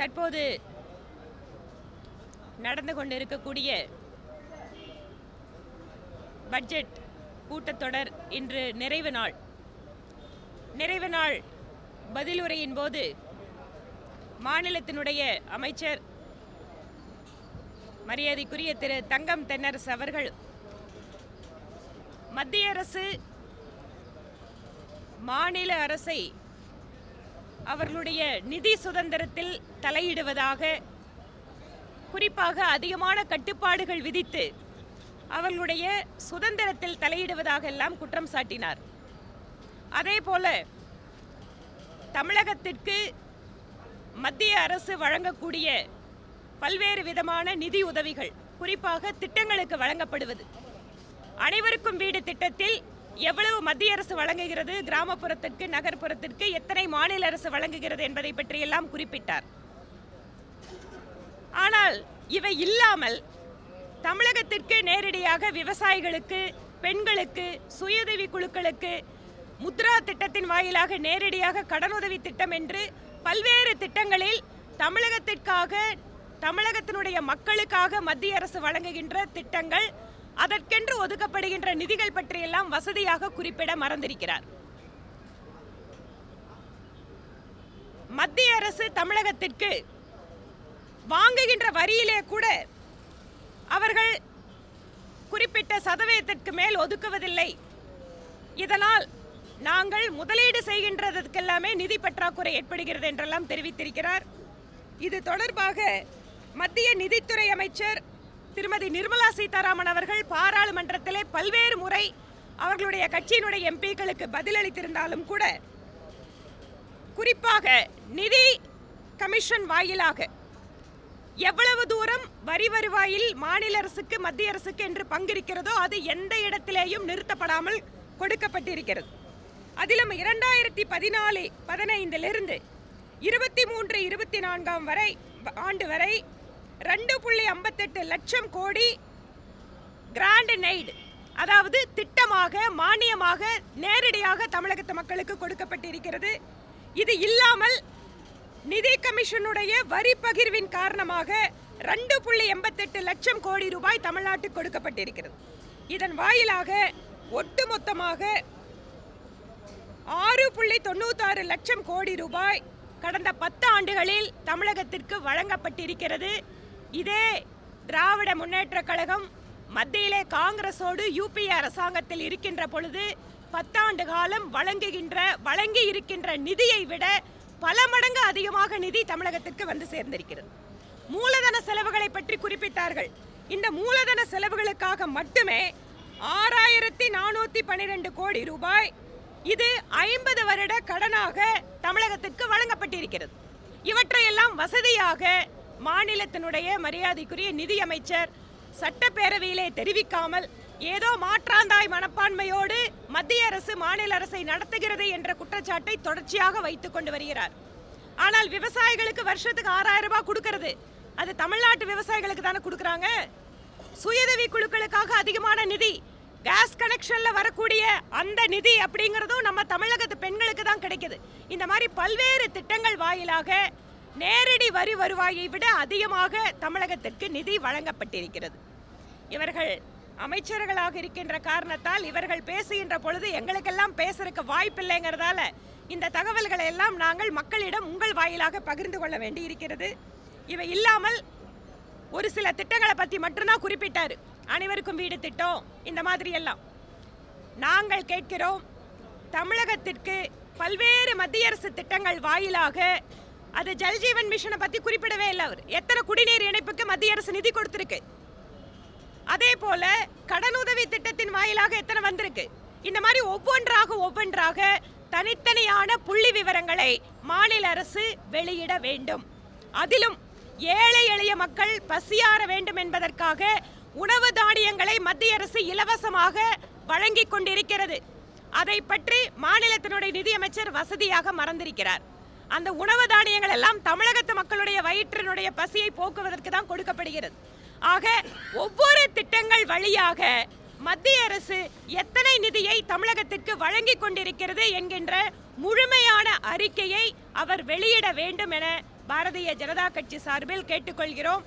தற்போது நடந்து கொண்டிருக்கக்கூடிய பட்ஜெட் கூட்டத்தொடர் இன்று நிறைவு நாள். நிறைவு நாள் பதிலுரையின் போது மாநிலத்தினுடைய அமைச்சர் மரியாதைக்குரிய திரு தங்கம் தென்னரசு அவர்கள் மத்திய அரசு மாநில அரசை அவர்களுடைய நிதி சுதந்திரத்தில் தலையிடுவதாக குறிப்பாக அதிகமான கட்டுப்பாடுகள் விதித்து அவர்களுடைய சுதந்திரத்தில் தலையிடுவதாக எல்லாம் குற்றம் சாட்டினார். அதே போல தமிழகத்திற்கு மத்திய அரசு வழங்கக்கூடிய பல்வேறு விதமான நிதி உதவிகள் குறிப்பாக திட்டங்களுக்கு வழங்கப்படுவது. அனைவருக்கும் வீடு திட்டத்தில் எவ்வளவு மத்திய அரசு வழங்குகிறது? கிராமப்புறத்திற்கு நகர்ப்புறத்திற்கு எத்தனை மாநில அரசு வழங்குகிறது என்பதை பற்றியெல்லாம் குறிப்பிட்டார். ஆனால் இவை இல்லாமல் தமிழகத்திற்கு நேரடியாக விவசாயிகளுக்கு பெண்களுக்கு சுயதவி குழுக்களுக்கு முத்ரா திட்டத்தின் வாயிலாக நேரடியாக கடனுதவி திட்டம் என்று பல்வேறு திட்டங்களில் தமிழகத்திற்காக தமிழகத்தினுடைய மக்களுக்காக மத்திய அரசு வழங்குகின்ற திட்டங்கள் அதற்கென்று ஒதுக்கப்படுகின்ற நிதிகள் பற்றியெல்லாம் வசதியாக குறிப்பிட மறந்திருக்கிறார். மத்திய அரசு தமிழகத்திற்கு வாங்குகின்ற வரியிலே கூட அவர்கள் குறிப்பிட்ட சதவீதத்திற்கு மேல் ஒதுக்குவதில்லை. இதனால் நாங்கள் முதலீடு செய்கின்றதற்கெல்லாமே நிதி பற்றாக்குறை ஏற்படுகிறது என்றெல்லாம் தெரிவித்திருக்கிறார். இது தொடர்பாக மத்திய நிதித்துறை அமைச்சர் திருமதி நிர்மலா சீதாராமன் அவர்கள் பாராளுமன்றத்திலே பல்வேறு முறை அவர்களுடைய கட்சியினுடைய எம்பிக்களுக்கு பதிலளித்திருந்தாலும் கூட குறிப்பாக நிதி கமிஷன் வாயிலாக எவ்வளவு தூரம் வரி வருவாயில் மாநில அரசுக்கு மத்திய அரசுக்கு என்று பங்கிருக்கிறதோ அது எந்த இடத்திலேயும் நிறுத்தப்படாமல் கொடுக்கப்பட்டிருக்கிறது. அதிலும் இரண்டாயிரத்தி பதினாலு பதினைந்திலிருந்து இருபத்தி மூன்று இருபத்தி நான்காம் வரை ஆண்டு வரை ரெண்டு புள்ளி ஐம்பத்தெட்டு லட்சம் கோடி கிராண்ட் நெய்டு அதாவது திட்டமாக மானியமாக நேரடியாக தமிழகத்து மக்களுக்கு கொடுக்கப்பட்டிருக்கிறது. இது இல்லாமல் நிதி கமிஷனுடைய வரி பகிர்வின் காரணமாக ரெண்டு புள்ளி எண்பத்தெட்டு லட்சம் கோடி ரூபாய் தமிழ்நாட்டுக்கு கொடுக்கப்பட்டிருக்கிறது. இதன் வாயிலாக ஒட்டுமொத்தமாக ஆறு புள்ளி தொண்ணூத்தாறு லட்சம் கோடி ரூபாய் கடந்த பத்து ஆண்டுகளில் தமிழகத்திற்கு வழங்கப்பட்டிருக்கிறது. இதே திராவிட முன்னேற்றக் கழகம் மத்தியிலே காங்கிரஸோடு யூபிஏ அரசாங்கத்தில் இருக்கின்ற பொழுது பத்தாண்டு காலம் வழங்குகின்ற வழங்கி இருக்கின்ற நிதியை விட பல மடங்கு அதிகமாக நிதி தமிழகத்திற்கு வந்து சேர்ந்திருக்கிறது. மூலதன செலவுகளை பற்றி குறிப்பிட்டார்கள். இந்த மூலதன செலவுகளுக்காக மட்டுமே ஆறாயிரத்தி நானூற்றி பன்னிரெண்டு கோடி ரூபாய் இது ஐம்பது வருட கடனாக தமிழகத்திற்கு வழங்கப்பட்டிருக்கிறது. இவற்றையெல்லாம் வசதியாக மாநிலத்தினுடைய மரியாதைக்குரிய நிதியமைச்சர் சட்டப்பேரவையிலே தெரிவிக்காமல் ஏதோ மாற்றாந்தாய் மனப்பான்மையோடு மத்திய அரசு மாநில அரசை நடத்துகிறது என்ற குற்றச்சாட்டை தொடர்ச்சியாக வைத்துக் கொண்டு வருகிறார். ஆனால் விவசாயிகளுக்கு வருஷத்துக்கு ஆறாயிரம் ரூபாய் கொடுக்கறது. அது தமிழ்நாட்டு விவசாயிகளுக்கு தானே கொடுக்குறாங்க? சுயதவி குழுக்களுக்காக அதிகமான நிதி கேஸ் கனெக்ஷன்ல வரக்கூடிய அந்த நிதி அப்படிங்கிறதும் நம்ம தமிழகத்து பெண்களுக்கு தான் கிடைக்குது. இந்த மாதிரி பல்வேறு திட்டங்கள் வாயிலாக நேரடி வரி வருவாயை விட அதிகமாக தமிழகத்திற்கு நிதி வழங்கப்பட்டிருக்கிறது. இவர்கள் அமைச்சர்களாக இருக்கின்ற காரணத்தால் இவர்கள் பேசுகின்ற பொழுது எங்களுக்கெல்லாம் பேசுறதுக்கு வாய்ப்பில்லைங்கிறதால இந்த தகவல்களை எல்லாம் நாங்கள் மக்களிடம் உங்கள் வாயிலாக பகிர்ந்து கொள்ள வேண்டி இருக்கிறது இவை இல்லாமல் ஒரு சில திட்டங்களை பற்றி மட்டும்தான் குறிப்பிட்டார். அனைவருக்கும் வீடு திட்டம் இந்த மாதிரி எல்லாம். நாங்கள் கேட்கிறோம் தமிழகத்திற்கு பல்வேறு மத்திய அரசு திட்டங்கள் வாயிலாக அது ஜல்ஜீவன் மிஷனை பற்றி குறிப்பிடவே இல்லை அவர். எத்தனை குடிநீர் இணைப்புக்கு மத்திய அரசு நிதி கொடுத்திருக்கு. அதே போல கடனுதவி திட்டத்தின் வாயிலாக எத்தனை வந்திருக்கு. இந்த மாதிரி ஒவ்வொன்றாக ஒவ்வொன்றாக தனித்தனியான புள்ளி விவரங்களை மாநில அரசு வெளியிட வேண்டும். அதிலும் ஏழை எளிய மக்கள் பசியாற வேண்டும் என்பதற்காக உணவு தானியங்களை மத்திய அரசு இலவசமாக வழங்கிக் கொண்டிருக்கிறது. அதை பற்றி மாநிலத்தினுடைய நிதியமைச்சர் வசதியாக மறந்திருக்கிறார். அந்த உணவு தானியங்கள் எல்லாம் தமிழகத்து மக்களுடைய வயிற்றினுடைய பசியை போக்குவதற்கு தான் கொடுக்கப்படுகிறது. ஆக ஒவ்வொரு திட்டங்கள் வழியாக மத்திய அரசு எத்தனை நிதியை தமிழகத்திற்கு வழங்கி கொண்டிருக்கிறது என்கின்ற முழுமையான அறிக்கையை அவர் வெளியிட வேண்டும் என பாரதிய ஜனதா கட்சி சார்பில் கேட்டுக்கொள்கிறோம்.